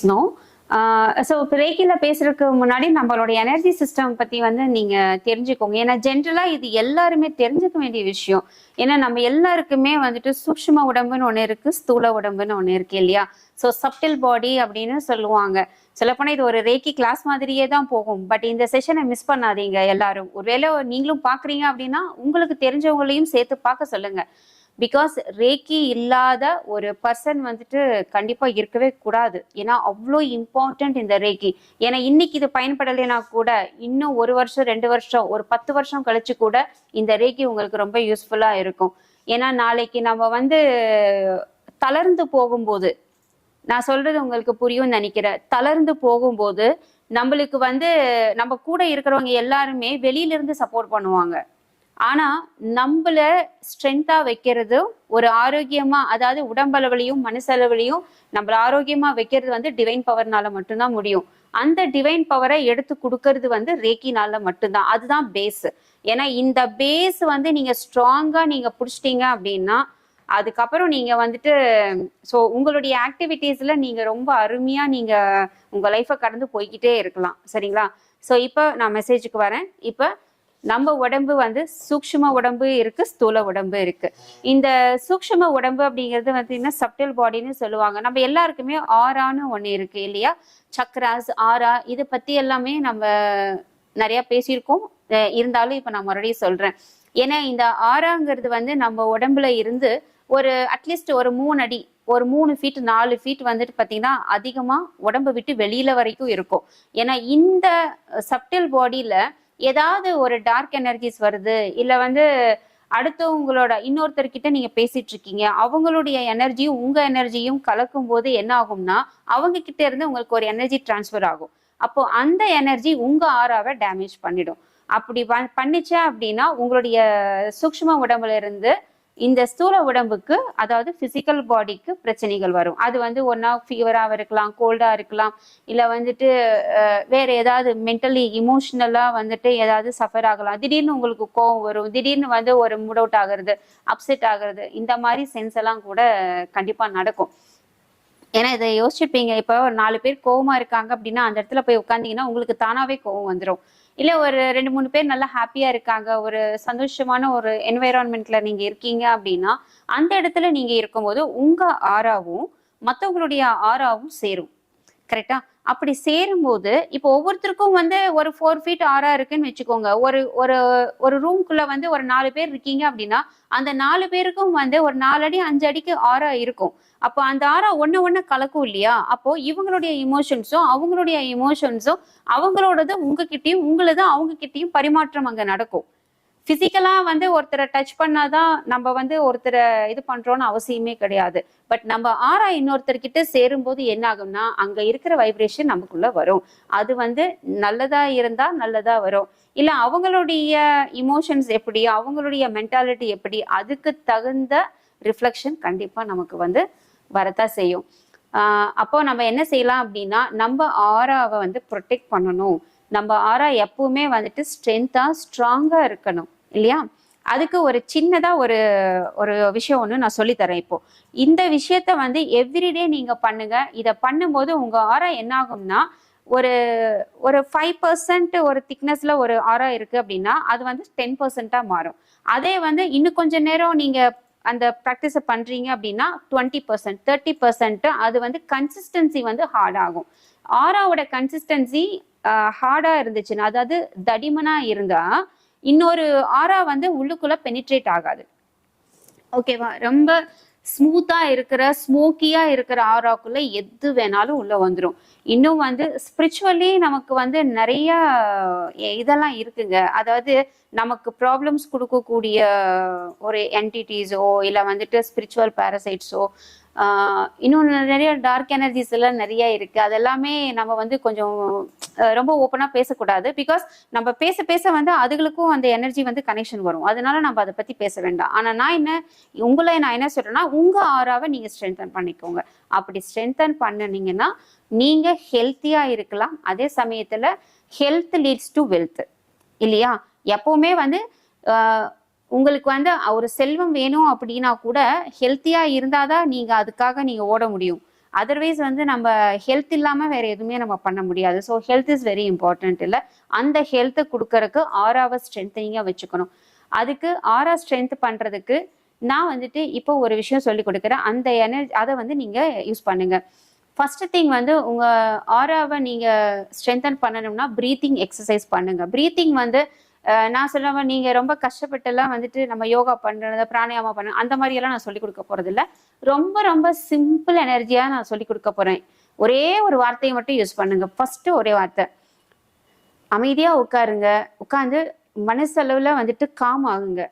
பேசணும். ஸோ இப்போ ரேக்கியில் பேசுறதுக்கு முன்னாடி நம்மளுடைய எனர்ஜி சிஸ்டம் பற்றி வந்து நீங்கள் தெரிஞ்சுக்கோங்க. ஏன்னா ஜென்ரலாக இது எல்லாருமே தெரிஞ்சுக்க வேண்டிய விஷயம். ஏன்னா நம்ம எல்லாருக்குமே வந்துட்டு சூக்ஷ்ம உடம்புன்னு ஒன்று இருக்குது ஸ்தூல உடம்புன்னு ஒன்று இருக்கு இல்லையா? ஸோ சப்டில் பாடி அப்படின்னு சொல்லுவாங்க. சொல்லப்போனால் இது ஒரு ரேக்கி கிளாஸ் மாதிரியே தான் போகும். பட் இந்த செஷனை மிஸ் பண்ணாதீங்க எல்லாரும். ஒருவேளை நீங்களும் பார்க்குறீங்க அப்படின்னா உங்களுக்கு தெரிஞ்சவங்களையும் சேர்த்து பார்க்க சொல்லுங்க. பிகாஸ் ரேக்கி இல்லாத ஒரு பர்சன் வந்துட்டு கண்டிப்பாக இருக்கவே கூடாது. ஏன்னா அவ்வளோ இம்பார்ட்டன்ட் இந்த ரேக்கி ஏன்னா இன்னைக்கு இது பயன்படலைனா கூட இன்னும் ஒரு வருஷம் ரெண்டு வருஷம் ஒரு பத்து வருஷம் கழிச்சு கூட இந்த ரேக்கி உங்களுக்கு ரொம்ப யூஸ்ஃபுல்லாக இருக்கும். ஏன்னா நாளைக்கு நம்ம வந்து தளர்ந்து போகும்போது நான் சொல்றது உங்களுக்கு புரியும்னு நினைக்கிறேன். தளர்ந்து போகும்போது நம்மளுக்கு வந்து நம்ம கூட இருக்கிறவங்க எல்லாருமே வெளியில இருந்து சப்போர்ட் பண்ணுவாங்க. ஆனா நம்மள ஸ்ட்ரென்த்தா வைக்கிறதும் ஒரு ஆரோக்கியமா அதாவது உடம்பளவுலையும் மனசளவுலையும் நம்மள ஆரோக்கியமா வைக்கிறது வந்து டிவைன் பவர்னால மட்டும்தான் முடியும். அந்த டிவைன் பவரை எடுத்து கொடுக்கறது வந்து ரேக்கினால மட்டும்தான். அதுதான் பேஸ் ஏன்னா இந்த பேஸ் வந்து நீங்க ஸ்ட்ராங்கா நீங்க புடிச்சிட்டீங்க அப்படின்னா அதுக்கப்புறம் நீங்க வந்துட்டு ஸோ உங்களுடைய ஆக்டிவிட்டீஸ்ல நீங்க ரொம்ப அருமையா நீங்க உங்க லைஃப்பை கடந்து போய்கிட்டே இருக்கலாம். சரிங்களா? ஸோ இப்போ நான் மெசேஜுக்கு வரேன். இப்போ நம்ம உடம்பு வந்து சூக்ஷ்ம உடம்பு இருக்கு ஸ்தூல உடம்பு இருக்கு. இந்த சூக்ஷ்ம உடம்பு அப்படிங்கிறது பார்த்தீங்கன்னா சப்டில் பாடின்னு சொல்லுவாங்க. நம்ம எல்லாருக்குமே ஆறான்னு ஒன்று இருக்கு இல்லையா? சக்ராஸ் ஆரா இதை பத்தி எல்லாமே நம்ம நிறைய பேசியிருக்கோம். இருந்தாலும் இப்போ நான் மறுபடியும் சொல்றேன். ஏன்னா இந்த ஆறாங்கிறது வந்து நம்ம உடம்புல இருந்து ஒரு அட்லீஸ்ட் ஒரு மூணு அடி ஒரு மூணு ஃபீட் நாலு ஃபீட் வந்துட்டு பார்த்தீங்கன்னா அதிகமாக உடம்பை விட்டு வெளியில வரைக்கும் இருக்கும். ஏன்னா இந்த சப்டில் பாடியில ஏதாவது ஒரு டார்க் எனர்ஜிஸ் வருது இல்லை வந்து அடுத்தவங்களோட இன்னொருத்தர்கிட்ட நீங்க பேசிட்டு இருக்கீங்க அவங்களுடைய எனர்ஜியும் உங்க எனர்ஜியும் கலக்கும் போது என்ன ஆகும்னா அவங்க கிட்ட இருந்து உங்களுக்கு ஒரு எனர்ஜி டிரான்ஸ்ஃபர் ஆகும். அப்போ அந்த எனர்ஜி உங்க ஆறாவை டேமேஜ் பண்ணிடும். அப்படி ப- அப்படின்னா உங்களுடைய சூக்ஷ்ம உடம்புல இருந்து இந்த ஸ்தூல உடம்புக்கு அதாவது பிசிக்கல் பாடிக்கு பிரச்சனைகள் வரும். அது வந்து ஒன்னா ஃபீவராக இருக்கலாம் கோல்டாக இருக்கலாம் இல்லை வந்துட்டு வேற ஏதாவது மென்டலி இமோஷ்னலாக வந்துட்டு ஏதாவது சஃபர் ஆகலாம். திடீர்னு உங்களுக்கு கோவம் வரும். திடீர்னு வந்து ஒரு மூட் அவுட் ஆகுறது அப்செட் ஆகுறது இந்த மாதிரி சென்ஸ் எல்லாம் கூட கண்டிப்பாக நடக்கும். ஏன்னா இதை யோசிச்சிருப்பீங்க. இப்போ ஒரு நாலு பேர் கோவமா இருக்காங்க அப்படின்னா அந்த இடத்துல போய் உட்காந்தீங்கன்னா உங்களுக்கு தானாவே கோவம் வந்துடும் இல்ல ஒரு ரெண்டு மூணு பேர் நல்லா ஹாப்பியா இருக்காங்க. ஒரு சந்தோஷமான ஒரு என்வைரான்மெண்ட்ல நீங்க இருக்கீங்க அப்படின்னா அந்த இடத்துல நீங்க இருக்கும்போது உங்க ஆறாவும் மற்றவங்களுடைய ஆறாவும் சேரும். கரெக்டா அப்படி சேரும்போது இப்போ ஒவ்வொருத்தருக்கும் வந்து ஒரு ஃபோர் ஃபீட் ஆறா இருக்குன்னு வச்சுக்கோங்க. ஒரு ஒரு ஒரு ரூம்குள்ள வந்து ஒரு நாலு பேர் இருக்கீங்க அப்படின்னா அந்த நாலு பேருக்கும் வந்து ஒரு நாலு அடி அஞ்சு அடிக்கு ஆறா இருக்கும். அப்போ அந்த ஆறா ஒண்ணு ஒண்ணு கலக்கும் இல்லையா? அப்போ இவங்களுடைய இமோஷன்ஸும் அவங்களுடைய இமோஷன்ஸும் அவங்களோடது உங்ககிட்டயும் உங்களது அவங்க கிட்டயும் பரிமாற்றம் அங்க நடக்கும். பிசிக்கலா வந்து ஒருத்தரை டச் பண்ணாதான் நம்ம வந்து ஒருத்தரை இது பண்றோம்னு அவசியமே கிடையாது. பட் நம்ம ஆறா இன்னொருத்தர்கிட்ட சேரும்போது என்ன ஆகும்னா அங்க இருக்கிற வைப்ரேஷன் நமக்குள்ள வரும். அது வந்து நல்லதா இருந்தா நல்லதா வரும். இல்ல அவங்களுடைய இமோஷன்ஸ் எப்படி அவங்களுடைய மென்டாலிட்டி எப்படி அதுக்கு தகுந்த ரிஃப்ளெக்ஷன் கண்டிப்பா நமக்கு வந்து வரத்தான் செய்யும். அப்போ நம்ம என்ன செய்யலாம் அப்படின்னா நம்ம ஆறாவை வந்து ப்ரொடெக்ட் பண்ணணும். நம்ம ஆறா எப்பவுமே வந்துட்டு ஸ்ட்ரென்த்தா ஸ்ட்ராங்கா இருக்கணும் இல்லையா? அதுக்கு ஒரு சின்னதா ஒரு ஒரு விஷயம் ஒன்று நான் சொல்லித்தரேன் இப்போ. இந்த விஷயத்த வந்து எவ்ரிடே நீங்க பண்ணுங்க. இதை பண்ணும்போது உங்க ஆறா என்ன ஆகும்னா ஒரு ஒரு ஃபைவ் பர்சன்ட் ஒரு திக்னஸ்ல ஒரு ஆரா இருக்கு அப்படின்னா அது வந்து டென் பர்சன்டா மாறும். அதே வந்து இன்னும் கொஞ்ச நேரம் நீங்க அந்த ப்ராக்டிஸை பண்றீங்க அப்படின்னா டுவெண்ட்டி பர்சன்ட் தேர்ட்டி பர்சன்ட் அது வந்து கன்சிஸ்டன்சி வந்து ஹார்ட் ஆகும். ஆறாவோட கன்சிஸ்டன்சி ஹார்டா இருந்துச்சுன்னா அதாவது தடிமனா இருந்தா இன்னொரு ஆறா வந்து உள்ளுக்குள்ள பெனிட்ரேட் ஆகாது. ஓகேவா ரொம்ப ஸ்மூத்தா இருக்கிற ஸ்மோக்கியா இருக்கிற ஆறாக்குள்ளே எது வேணாலும் உள்ள வந்துரும். இன்னும் வந்து ஸ்பிரிச்சுவலி நமக்கு வந்து நிறைய இதெல்லாம் இருக்குங்க. அதாவது நமக்கு ப்ராப்ளம்ஸ் கொடுக்கக்கூடிய ஒரு என்டிட்டிஸோ இல்லை வந்துட்டு ஸ்பிரிச்சுவல் பேரசைட்ஸோ இன்னும் நிறைய டார்க் எனர்ஜிஸ் எல்லாம் நிறைய இருக்கு. அதெல்லாமே நம்ம வந்து கொஞ்சம் ரொம்ப ஓப்பனாக பேசக்கூடாது. பிகாஸ் நம்ம பேச பேச வந்து அதுகளுக்கும் அந்த எனர்ஜி வந்து கனெக்ஷன் வரும். அதனால நம்ம அதை பத்தி பேச வேண்டாம். ஆனால் நான் என்ன உங்களை நான் என்ன சொல்றேன்னா உங்க ஆறாவை நீங்க ஸ்ட்ரென்தன் பண்ணிக்கோங்க. அப்படி ஸ்ட்ரென்தன் பண்ணுனீங்கன்னா நீங்க ஹெல்த்தியா இருக்கலாம். அதே சமயத்துல ஹெல்த் லீட்ஸ் டு வெல்த் இல்லையா? எப்பவுமே வந்து உங்களுக்கு வந்து ஒரு செல்வம் வேணும் அப்படின்னா கூட ஹெல்த்தியா இருந்தாதான் நீங்க அதுக்காக நீங்க ஓட முடியும். அதர்வைஸ் வந்து நம்ம ஹெல்த் இல்லாம வேற எதுவுமே நம்ம பண்ண முடியாது. So health is very important இல்லை. அந்த ஹெல்த்தை கொடுக்கறதுக்கு ஆறாவ ஸ்ட்ரென்த்தனிங்காக வச்சுக்கணும். அதுக்கு ஆறா ஸ்ட்ரென்த் பண்றதுக்கு நான் வந்துட்டு இப்போ ஒரு விஷயம் சொல்லி கொடுக்குறேன். அந்த எனர்ஜி அதை வந்து நீங்க யூஸ் பண்ணுங்க. ஃபர்ஸ்ட் திங் வந்து உங்க ஆராவை நீங்க ஸ்ட்ரென்தன் பண்ணணும்னா ப்ரீத்திங் எக்ஸசைஸ் பண்ணுங்க. ப்ரீத்திங் வந்து நான் சொல்லாம நீங்க ரொம்ப கஷ்டப்பட்டுலாம் வந்துட்டு நம்ம யோகா பண்றது பிராணாயாமம் பண்ண அந்த மாதிரி எல்லாம் நான் சொல்லி கொடுக்க போறது இல்ல. ரொம்ப ரொம்ப சிம்பிள் எனர்ஜியா நான் சொல்லி கொடுக்க போறேன். ஒரே ஒரு வார்த்தையை மட்டும் யூஸ் பண்ணுங்க. ஃபர்ஸ்ட் ஒரே வார்த்தை. அமைதியா உட்காருங்க. உட்காந்து மனசளவுல வந்துட்டு காம் ஆகுங்க.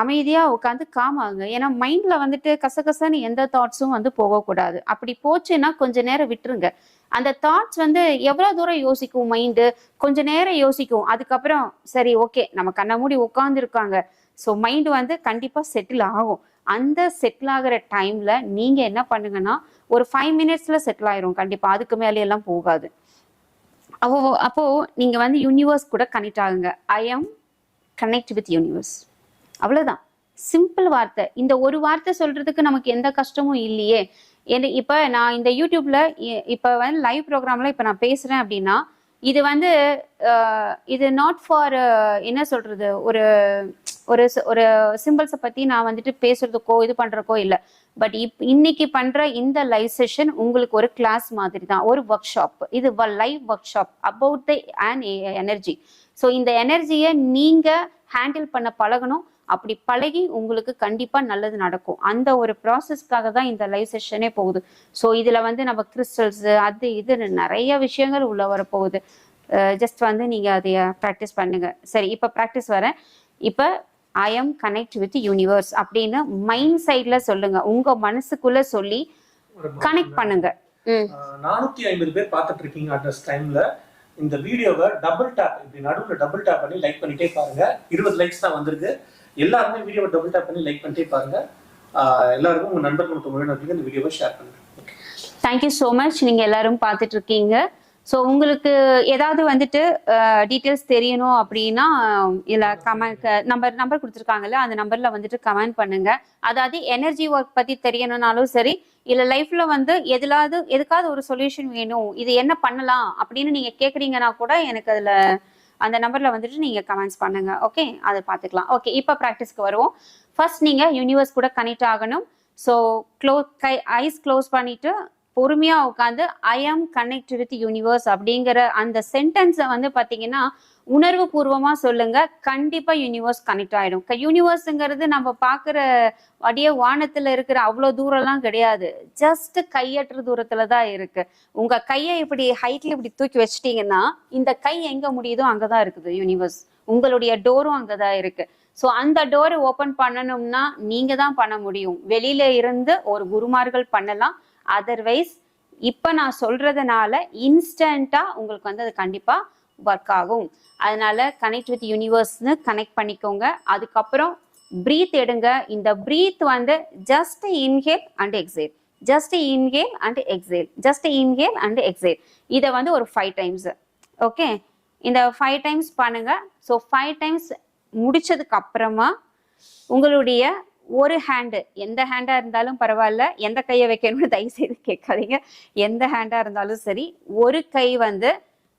அமைதியாக உட்காந்து காமாங்க ஏன்னா மைண்டில் வந்துட்டு கசகசன்னு எந்த தாட்ஸும் வந்து போகக்கூடாது. அப்படி போச்சுன்னா கொஞ்ச நேரம் விட்டுருங்க. அந்த தாட்ஸ் வந்து எவ்வளோ தூரம் யோசிக்கும் மைண்டு கொஞ்ச நேரம் யோசிக்கும். அதுக்கப்புறம் சரி ஓகே நம்ம கண்ணை மூடி உட்காந்துருக்காங்க ஸோ மைண்டு வந்து கண்டிப்பாக செட்டில் ஆகும். அந்த செட்டில் ஆகிற டைமில் நீங்கள் என்ன பண்ணுங்கன்னா ஒரு ஃபைவ் மினிட்ஸில் செட்டில் ஆயிரும். கண்டிப்பாக அதுக்கு மேலேயெல்லாம் போகாது. அப்போ அப்போது நீங்கள் வந்து யூனிவர்ஸ் கூட கனெக்ட் ஆகுங்க. I am connect with universe அவ்வளவுதான். சிம்பிள் வார்த்தை. இந்த ஒரு வார்த்தை சொல்றதுக்கு நமக்கு எந்த கஷ்டமும் இல்லையே. என்ன இப்ப நான் இந்த யூடியூப்ல இ- இப்ப வந்து லைவ் ப்ரோக்ராம்ல இப்ப நான் பேசுறேன் அப்படின்னா இது வந்து இது நாட் ஃபார் என்ன சொல்றது? ஒரு ஒரு ஒரு சிம்பிள்ஸை பத்தி நான் வந்துட்டு பேசுறதுக்கோ இது பண்றதுக்கோ இல்லை. பட் இப் இன்னைக்கு பண்ற இந்த லைவ் செஷன் உங்களுக்கு ஒரு கிளாஸ் மாதிரி தான் ஒரு ஒர்க் ஷாப் இது live workshop about the and energy so இந்த எனர்ஜியை நீங்க ஹேண்டில் பண்ண பழகணும். அப்படி பழகி உங்களுக்கு கண்டிப்பா நல்லது நடக்கும். அந்த ஒரு ப்ராசஸ்க்காக தான் இந்த லைவ் செஷனே போகுது. ஸோ இதுல வந்து நம்ம கிறிஸ்டல்ஸ் அது இது நிறைய விஷயங்கள் உள்ள வரப்போகுது. ஜஸ்ட் வந்து நீங்க அதைய ப்ராக்டிஸ் பண்ணுங்க. சரி இப்போ ப்ராக்டிஸ் வரேன். இப்போ I am connect with universe அப்படின்னு மைண்ட் சைட்ல சொல்லுங்க. உங்க மனசுக்குள்ள சொல்லி கனெக்ட் பண்ணுங்க. நானூத்தி ஐம்பது பேர் பார்த்துட்டு இருக்கீங்க அட் டைம்ல இந்த வீடியோவை டபுள் டேப் இப்படி நடுவில் டபுள் டேப் பண்ணி லைக் பண்ணிட்டே பாருங்க. இருபது லைக்ஸ் தான் வந்திருக்கு. எல்லாருமே வீடியோவை டபுள் டேப் பண்ணி லைக் பண்ணிட்டே பாருங்க. எல்லாருக்கும் உங்க நண்பர்கள் மற்றும் உறவினர்களுக்கு இந்த வீடியோவை ஷேர் பண்ணுங்க. தேங்க்யூ ஸோ மச் நீங்க எல்லாரும் பார்த்துட்டு இருக்கீங்க ஸோ உங்களுக்கு ஏதாவது வந்துட்டு டீட்டெயில்ஸ் தெரியணும் அப்படின்னா இல்லை கமெண்ட் நம்பர் நம்பர் கொடுத்துருக்காங்கல்ல அந்த நம்பர்ல வந்துட்டு கமெண்ட் பண்ணுங்க. அதாவது எனர்ஜி ஒர்க் பத்தி தெரியணும்னாலும் சரி இல்லை லைஃப்ல வந்து எதுலாவது எதுக்காவது ஒரு சொல்யூஷன் வேணும் இது என்ன பண்ணலாம் அப்படின்னு நீங்க கேக்குறீங்கன்னா கூட எனக்கு அதுல அந்த நம்பர்ல வந்துட்டு நீங்க கமெண்ட்ஸ் பண்ணுங்க. ஓகே அதை பார்த்துக்கலாம். ஓகே இப்போ ப்ராக்டிஸ்க்கு வருவோம். ஃபர்ஸ்ட் நீங்க யூனிவர்ஸ் கூட கனெக்ட் ஆகணும். ஸோ க்ளோ கை ஐஸ் க்ளோஸ் பண்ணிட்டு பொறுமையா உட்காந்து ஐ ஆம் கனெக்ட் வித் யூனிவர்ஸ் அப்படிங்கிற அந்த சென்டென்ஸை வந்து பாத்தீங்கன்னா உணர்வு பூர்வமா சொல்லுங்க. கண்டிப்பா யூனிவர்ஸ் கனெக்ட் ஆயிடும். யூனிவர்ஸுங்கிறது நம்ம பாக்குற அப்படியே வானத்துல இருக்கிற அவ்வளவு தூரம்லாம் கிடையாது. ஜஸ்ட் கையற்ற தூரத்துல தான் இருக்கு. உங்க கையை இப்படி ஹைட்ல இப்படி தூக்கி வச்சிட்டீங்கன்னா இந்த கை எங்க முடியுதோ அங்கதான் இருக்குது யூனிவர்ஸ் உங்களுடைய டோரும் அங்கதான் இருக்கு. ஸோ அந்த டோரை ஓபன் பண்ணணும்னா நீங்க தான் பண்ண முடியும். வெளியில இருந்து ஒரு குருமார்கள் பண்ணலாம். அதர்வைஸ் இப்போ நான் சொல்றதுனால இன்ஸ்டண்ட்டாக உங்களுக்கு வந்து அது கண்டிப்பாக ஒர்க் ஆகும். அதனால கனெக்ட் வித் யூனிவர்ஸ்னு கனெக்ட் பண்ணிக்கோங்க. அதுக்கப்புறம் ப்ரீத் எடுங்க. இந்த ப்ரீத் வந்து just inhale and exhale just inhale and exhale just inhale and exhale இதை வந்து ஒரு ஃபைவ் டைம்ஸ் ஓகே இந்த ஃபைவ் டைம்ஸ் பண்ணுங்க. ஸோ ஃபைவ் டைம்ஸ் முடிச்சதுக்கு அப்புறமா உங்களுடைய ஒரு ஹேண்டு எந்த ஹேண்டா இருந்தாலும் பரவாயில்ல. எந்த கையை வைக்கணும்னு தயவு செய்து கேட்காதீங்க. எந்த ஹேண்டா இருந்தாலும் சரி ஒரு கை வந்து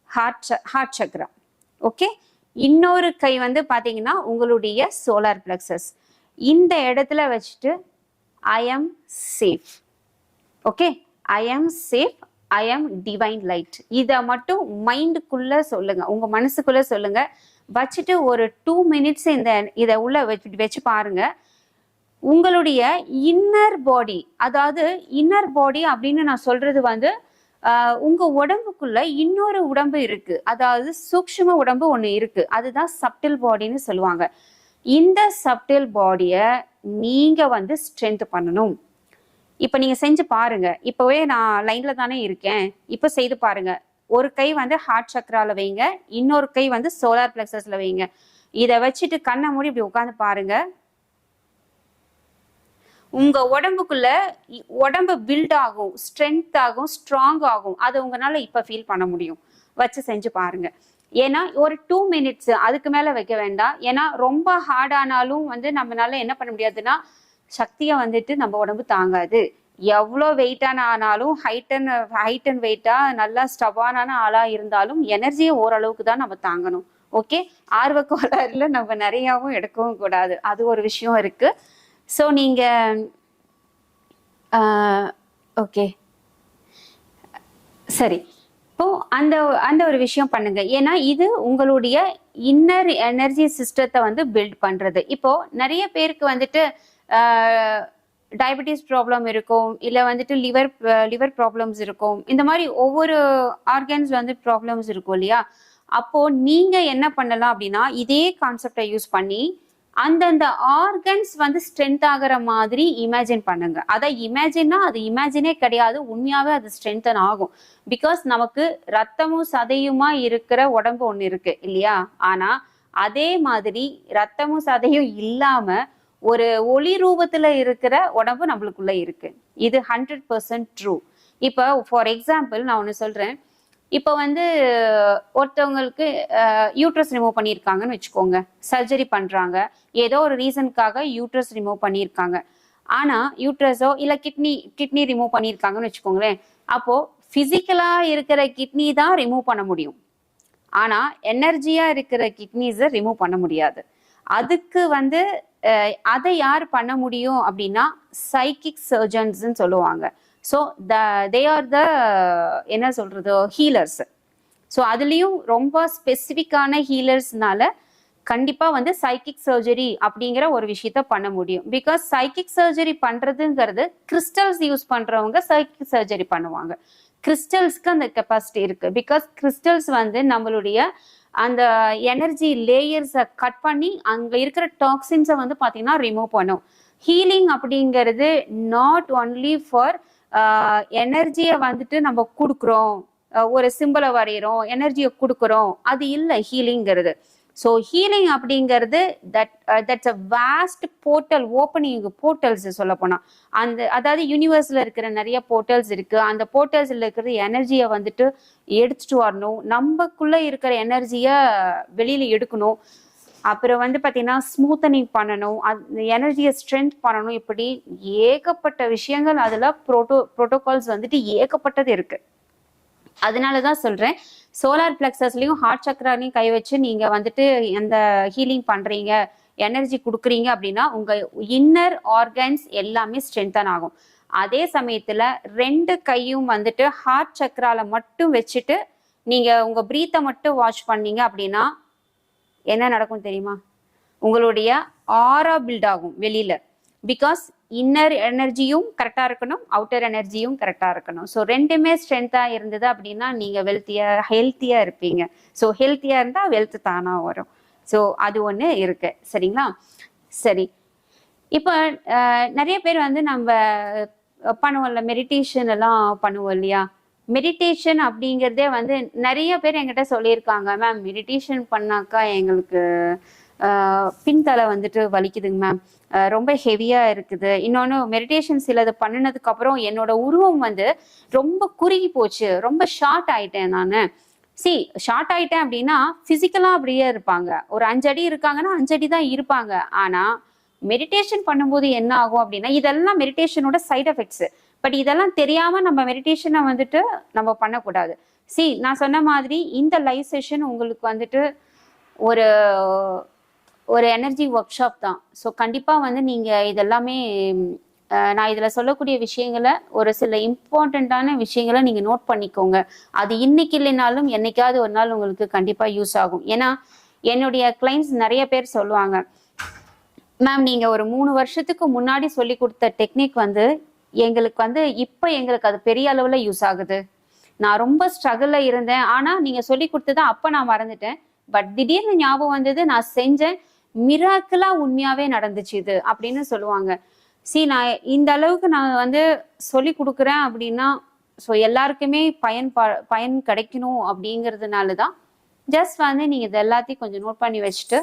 ஹார்ட் ஹார்ட் சக்கரம் ஓகே இன்னொரு கை வந்து பார்த்தீங்கன்னா உங்களுடைய சோலார் பிளக்ஸஸ் இந்த இடத்துல வச்சுட்டு I am safe okay I am safe I am divine light இதை மட்டும் மைண்டுக்குள்ள சொல்லுங்க. உங்க மனசுக்குள்ள சொல்லுங்க. வச்சுட்டு ஒரு டூ மினிட்ஸ் இந்த இதை உள்ள வச்சு வச்சு பாருங்க. உங்களுடைய இன்னர் பாடி அதாவது இன்னர் பாடி அப்படின்னு நான் சொல்றது வந்து உங்க உடம்புக்குள்ள இன்னொரு உடம்பு இருக்கு. அதாவது சூக்ஷ்ம உடம்பு ஒண்ணு இருக்கு. அதுதான் சப்டில் பாடின்னு சொல்லுவாங்க. இந்த சப்டில் பாடிய நீங்க வந்து ஸ்ட்ரென்த் பண்ணணும். இப்ப நீங்க செஞ்சு பாருங்க. இப்பவே நான் லைன்ல தானே இருக்கேன். இப்ப செய்து பாருங்க. ஒரு கை வந்து ஹார்ட் சக்ரால வைங்க. இன்னொரு கை வந்து சோலார் பிளக்சஸ்ல வைங்க. இதை வச்சுட்டு கண்ணை மூடி இப்படி உட்காந்து பாருங்க. உங்க உடம்புக்குள்ள உடம்பு பில்ட் ஆகும் ஸ்ட்ரென்த் ஆகும் ஸ்ட்ராங் ஆகும். அதை உங்களால இப்ப ஃபீல் பண்ண முடியும். வச்சு செஞ்சு பாருங்க. ஏன்னா ஒரு டூ மினிட்ஸ் அதுக்கு மேல வைக்க வேண்டாம். ஏன்னா ரொம்ப ஹார்டானாலும் வந்து நம்மளால என்ன பண்ண முடியாதுன்னா சக்தியை வந்துட்டு நம்ம உடம்பு தாங்காது. எவ்வளோ வெயிட்டான ஆனாலும் ஹைட் அண்ட் ஹைட் அண்ட் வெயிட்டா நல்லா ஸ்டவானான ஆளா இருந்தாலும் எனர்ஜியை ஓரளவுக்கு தான் நம்ம தாங்கணும். ஓகே ஆர்வ கோளாறுல நம்ம நிறையாவும் எடுக்கவும் கூடாது. அது ஒரு விஷயம் இருக்கு. ஸோ நீங்கள் ஓகே. சரி. இப்போ அந்த அந்த ஒரு விஷயம் பண்ணுங்க. ஏன்னா இது உங்களுடைய இன்னர் எனர்ஜி சிஸ்டத்தை வந்து பில்ட் பண்றது. இப்போ நிறைய பேருக்கு வந்துட்டு டயபெட்டிஸ் ப்ராப்ளம் இருக்கும். இல்லை வந்துட்டு லிவர் லிவர் ப்ராப்ளம்ஸ் இருக்கும். இந்த மாதிரி ஒவ்வொரு ஆர்கன்ஸ் வந்து ப்ராப்ளம்ஸ் இருக்கும் இல்லையா? அப்போ நீங்க என்ன பண்ணலாம் அப்படின்னா இதே கான்செப்டை யூஸ் பண்ணி அந்தந்த ஆர்கன்ஸ் வந்து ஸ்ட்ரென்த் ஆகிற மாதிரி இமேஜின் பண்ணுங்க. அதை இமேஜின்னா அது இமேஜினே கிடையாது. உண்மையாவே அது ஸ்ட்ரென்தன் ஆகும். பிகாஸ் நமக்கு ரத்தமும் சதையுமா இருக்கிற உடம்பு ஒன்று இருக்கு இல்லையா? ஆனா அதே மாதிரி ரத்தமும் சதையும் இல்லாம ஒரு ஒளி ரூபத்துல இருக்கிற உடம்பு நம்மளுக்குள்ள இருக்கு. இது ஹண்ட்ரட் பர்சன்ட் ட்ரூ இப்போ ஃபார் எக்ஸாம்பிள் நான் ஒன்று சொல்றேன். இப்போ வந்து ஒருத்தவங்களுக்கு யூட்ரஸ் ரிமூவ் பண்ணியிருக்காங்கன்னு வச்சுக்கோங்க. சர்ஜரி பண்றாங்க. ஏதோ ஒரு ரீசனுக்காக யூட்ரஸ் ரிமூவ் பண்ணியிருக்காங்க. ஆனா யூட்ரஸோ இல்ல கிட்னி கிட்னி ரிமூவ் பண்ணியிருக்காங்கன்னு வச்சுக்கோங்களேன். அப்போ பிசிக்கலா இருக்கிற கிட்னி தான் ரிமூவ் பண்ண முடியும். ஆனா எனர்ஜியா இருக்கிற கிட்னிஸை ரிமூவ் பண்ண முடியாது. அதுக்கு வந்து அதை யார் பண்ண முடியும் அப்படின்னா சைக்கிக் சர்ஜன்ஸ்ன்னு சொல்லுவாங்க. ஸோ த தே ஆர் த என்ன சொல்றது ஹீலர்ஸ் ஸோ அதுலேயும் ரொம்ப ஸ்பெசிஃபிக்கான ஹீலர்ஸ்னால கண்டிப்பாக வந்து சைக்கிக் சர்ஜரி அப்படிங்கிற ஒரு விஷயத்த பண்ண முடியும். பிகாஸ் சைக்கிக் சர்ஜரி பண்ணுறதுங்கிறது கிறிஸ்டல்ஸ் யூஸ் பண்ணுறவங்க சைக்கிக் சர்ஜரி பண்ணுவாங்க. கிறிஸ்டல்ஸ்க்கு அந்த கெப்பாசிட்டி இருக்குது பிகாஸ் கிறிஸ்டல்ஸ் வந்து நம்மளுடைய அந்த எனர்ஜி லேயர்ஸை கட் பண்ணி அங்கே இருக்கிற டாக்ஸின்ஸை வந்து பார்த்தீங்கன்னா ரிமூவ் பண்ணும். ஹீலிங் அப்படிங்கிறது நாட் ஒன்லி ஃபார் எனர்ஜியை வந்துட்டு நம்ம கொடுக்குறோம். ஒரு சிம்பிளை வரைகிறோம் எனர்ஜியை கொடுக்குறோம். அது இல்லை ஹீலிங்கிறது ஸோ ஹீலிங் அப்படிங்கிறது that that's a waste portal opening portals சொல்ல போனால் அந்த அதாவது யூனிவர்ஸில் இருக்கிற நிறைய போர்ட்டல்ஸ் இருக்கு. அந்த போர்ட்டல்ஸில் இருக்கிற எனர்ஜியை வந்துட்டு எடுத்துட்டு வரணும். நம்மக்குள்ள இருக்கிற எனர்ஜியை வெளியில எடுக்கணும். அப்புறம் வந்து பார்த்தீங்கன்னா ஸ்மூத்தனிங் பண்ணணும் அந்த எனர்ஜியை ஸ்ட்ரென்த் பண்ணணும் இப்படி ஏகப்பட்ட விஷயங்கள் அதில் ப்ரோட்டோ ப்ரோட்டோகால்ஸ் வந்துட்டு ஏகப்பட்டது இருக்குது அதனால தான் சொல்கிறேன் சோலார் பிளக்ஸஸ்லையும் ஹார்ட் சக்கராலையும் கை வச்சு நீங்கள் வந்துட்டு எந்த ஹீலிங் பண்ணுறீங்க எனர்ஜி கொடுக்குறீங்க அப்படின்னா உங்கள் இன்னர் ஆர்கன்ஸ் எல்லாமே ஸ்ட்ரென்தன் ஆகும். அதே சமயத்தில் ரெண்டு கையும் வந்துட்டு ஹார்ட் சக்கரால மட்டும் வச்சுட்டு நீங்கள் உங்கள் ப்ரீத்தை மட்டும் வாஷ் பண்ணீங்க அப்படின்னா என்ன நடக்கும் தெரியுமா? உங்களுடைய ஆரா பில்ட் ஆகும் வெளியில. பிகாஸ் இன்னர் எனர்ஜியும் கரெக்டா இருக்கணும் அவுட்டர் எனர்ஜியும் கரெக்டா இருக்கணும். ஸோ ரெண்டுமே ஸ்ட்ரென்த்தா இருந்தது அப்படின்னா நீங்க வெல்த்தியா ஹெல்த்தியா இருப்பீங்க. ஸோ ஹெல்த்தியா இருந்தா வெல்த் தானா வரும். ஸோ அது ஒன்று இருக்கு. சரிங்களா? சரி. இப்போ நிறைய பேர் வந்து நம்ம பண்ணுவோம்ல மெடிடேஷன் எல்லாம் பண்ணுவோம் இல்லையா? மெடிடேஷன் அப்படிங்கிறதே வந்து நிறைய பேர் என்கிட்ட சொல்லியிருக்காங்க. மேம் மெடிடேஷன் பண்ணாக்கா எங்களுக்கு பின்தலை வந்துட்டு வலிக்குதுங்க மேம் ரொம்ப ஹெவியா இருக்குது. இன்னொன்று மெடிடேஷன் சிலது பண்ணினதுக்கு அப்புறம் என்னோட உருவம் வந்து ரொம்ப குறுகி போச்சு. ரொம்ப ஷார்ட் ஆயிட்டேன் நான். சி ஷார்ட் ஆயிட்டேன் அப்படின்னா பிசிக்கலா அப்படியே இருப்பாங்க. ஒரு அஞ்சடி இருக்காங்கன்னா அஞ்சடி தான் இருப்பாங்க. ஆனா மெடிடேஷன் பண்ணும்போது என்ன ஆகும் அப்படின்னா இதெல்லாம் மெடிடேஷனோட சைட் எஃபெக்ட்ஸ் பட் இதெல்லாம் தெரியாம நம்ம மெடிடேஷனை வந்துட்டு நம்ம பண்ணக்கூடாது. சி நான் சொன்ன மாதிரி இந்த லைவ் செஷன் உங்களுக்கு வந்துட்டு ஒரு ஒரு எனர்ஜி ஒர்க் ஷாப் தான். ஸோ கண்டிப்பாக வந்து நீங்கள் இதெல்லாமே நான் இதில் சொல்லக்கூடிய விஷயங்களை ஒரு சில இம்பார்ட்டண்ட்டான விஷயங்களை நீங்கள் நோட் பண்ணிக்கோங்க. அது இன்னைக்கு இல்லைனாலும் என்னைக்காவது ஒரு நாள் உங்களுக்கு கண்டிப்பாக யூஸ் ஆகும். ஏன்னா என்னுடைய கிளைண்ட்ஸ் நிறைய பேர் சொல்லுவாங்க மேம் நீங்கள் ஒரு மூணு வருஷத்துக்கு முன்னாடி சொல்லி கொடுத்த டெக்னிக் வந்து எங்களுக்கு வந்து இப்போ எங்களுக்கு அது பெரிய அளவில் யூஸ் ஆகுது. நான் ரொம்ப ஸ்ட்ரகிளில் இருந்தேன். ஆனால் நீங்கள் சொல்லி கொடுத்ததான் அப்போ நான் மறந்துட்டேன். பட் திடீர்னு ஞாபகம் வந்தது நான் செஞ்சேன். மிராக்கிளா உண்மையாவே நடந்துச்சு இது அப்படின்னு சொல்லுவாங்க. சி நான் இந்த அளவுக்கு நான் வந்து சொல்லி கொடுக்குறேன் அப்படின்னா ஸோ எல்லாருக்குமே பயன் ப- பயன் கிடைக்கணும் அப்படிங்கிறதுனால தான் ஜஸ்ட் வந்து நீங்கள் இது எல்லாத்தையும் கொஞ்சம் நோட் பண்ணி வச்சுட்டு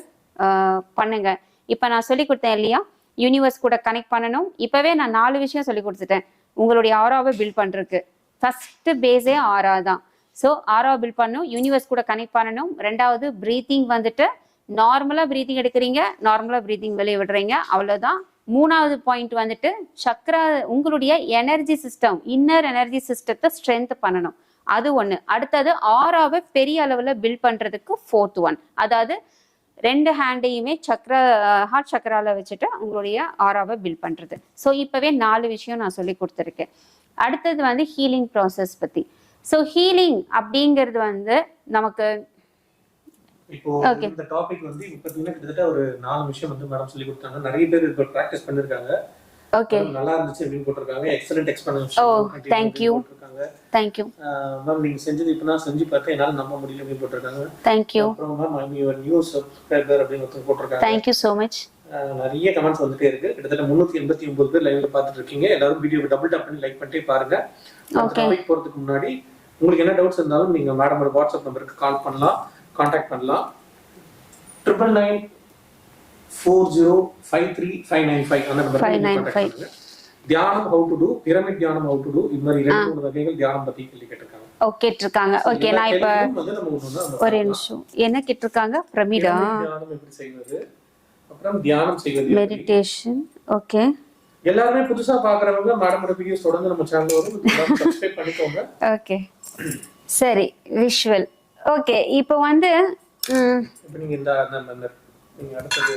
பண்ணுங்க. இப்போ நான் சொல்லி கொடுத்தேன் இல்லையா? யூனிவர்ஸ் கூட கனெக்ட் பண்ணணும். இப்போவே நான் நாலு விஷயம் சொல்லி கொடுத்துட்டேன். உங்களுடைய ஆராவை பில்ட் பண்ணுறதுக்கு ஃபஸ்ட்டு பேஸே ஆரா தான். ஸோ ஆரா பில்ட் பண்ணணும். யூனிவர்ஸ் கூட கனெக்ட் பண்ணணும். ரெண்டாவது ப்ரீத்திங் வந்துட்டு நார்மலாக ப்ரீத்திங் எடுக்கிறீங்க. நார்மலா ப்ரீத்திங் வெளியே விடுறீங்க. அவ்வளோதான் மூணாவது பாயிண்ட் வந்துட்டு சக்ரா உங்களுடைய எனர்ஜி சிஸ்டம் இன்னர் எனர்ஜி சிஸ்டத்தை ஸ்ட்ரென்த் பண்ணணும். அது ஒன்று அடுத்தது ஆறாவை பெரிய அளவில் பில்ட் பண்ணுறதுக்கு ஃபோர்த் ஒன் அதாவது ரெண்டு ஹேண்டையுமே சக்ரா ஹார்ட் சக்கரால வச்சுட்டு உங்களுடைய ஆறாவை பில்ட் பண்றது. ஸோ இப்பவே நாலு விஷயம் நான் சொல்லி கொடுத்துருக்கேன். அடுத்தது வந்து ஹீலிங் ப்ராசஸ் பத்தி. ஸோ ஹீலிங் அப்படிங்கிறது வந்து நமக்கு இப்போ. இந்த டாபிக் வந்து இப்ப கிட்டத்தட்ட ஒரு நாலு விஷயம் வந்து மேடம் சொல்லி கொடுத்தாங்க. நிறைய பேர் இப்போ ப்ராக்டிஸ் பண்ணிருக்காங்க. ஓகே. நல்லா இருந்துச்சு அப்படின்னு போட்டிருக்காங்க. Excellent Oh, explanation thank you. போட்டிருக்காங்க. தேங்க்யூ மேம் நீங்க செஞ்சது இப்போ நான் செஞ்சு பார்த்தேன். என்னால நம்ப முடியல அப்படின்னு போட்டிருக்காங்க. தேங்க்யூ அப்புறம் ma'am I your new subscriber அப்படின்னு ஒருத்தர் போட்டிருக்காங்க. தேங்க்யூ ஸோ மச் அஹ் நிறைய கமெண்ட்ஸ் வந்துட்டே இருக்கு. கிட்டத்தட்ட முன்னூத்தி எண்பத்தி ஒன்பது பேர் லைவ்ல பார்த்துட்டு இருக்கீங்க எல்லாரும் வீடியோ டபுள் டாப் பண்ணி லைக் பண்ணிட்டே பாருங்க. டாபிக் போறதுக்கு முன்னாடி உங்களுக்கு என்ன டவுட்ஸ் இருந்தாலும் நீங்க மேடமோட வாட்ஸ்அப் நம்பருக்கு கால் பண்ணலாம். காண்டாக்ட் பண்ணலாம். Triple nine four zero five three five nine five அந்த நம்பருக்கு 595. காண்டாக்ட் பண்ணுங்க. தியானம் ஹவு டு டூ பிரமிட் தியானம் ஹவு டு டூ இது மாதிரி ரெண்டு மூணு வகைகள் தியானம் பத்தி கேள்வி கேட்டிருக்காங்க. ஓகே இருக்காங்க ஓகே நான் இப்ப ஒரே. நிமிஷம். என்ன கேட்டிருக்காங்க? பிரமிடா. தியானம் எப்படி செய்வது? அப்புறம் தியானம் செய்வது? மெடிடேஷன் ஓகே எல்லாருமே புதுசா பாக்குறவங்க மேடமோட வீடியோஸ் தொடர்ந்து நம்ம சேனல் வரும். சப்ஸ்கிரைப் பண்ணிக்கோங்க. ஓகே சரி விஷுவல் ஓகே இப்போ வந்து இப்போ நீங்க இந்த நீங்க அடுத்தது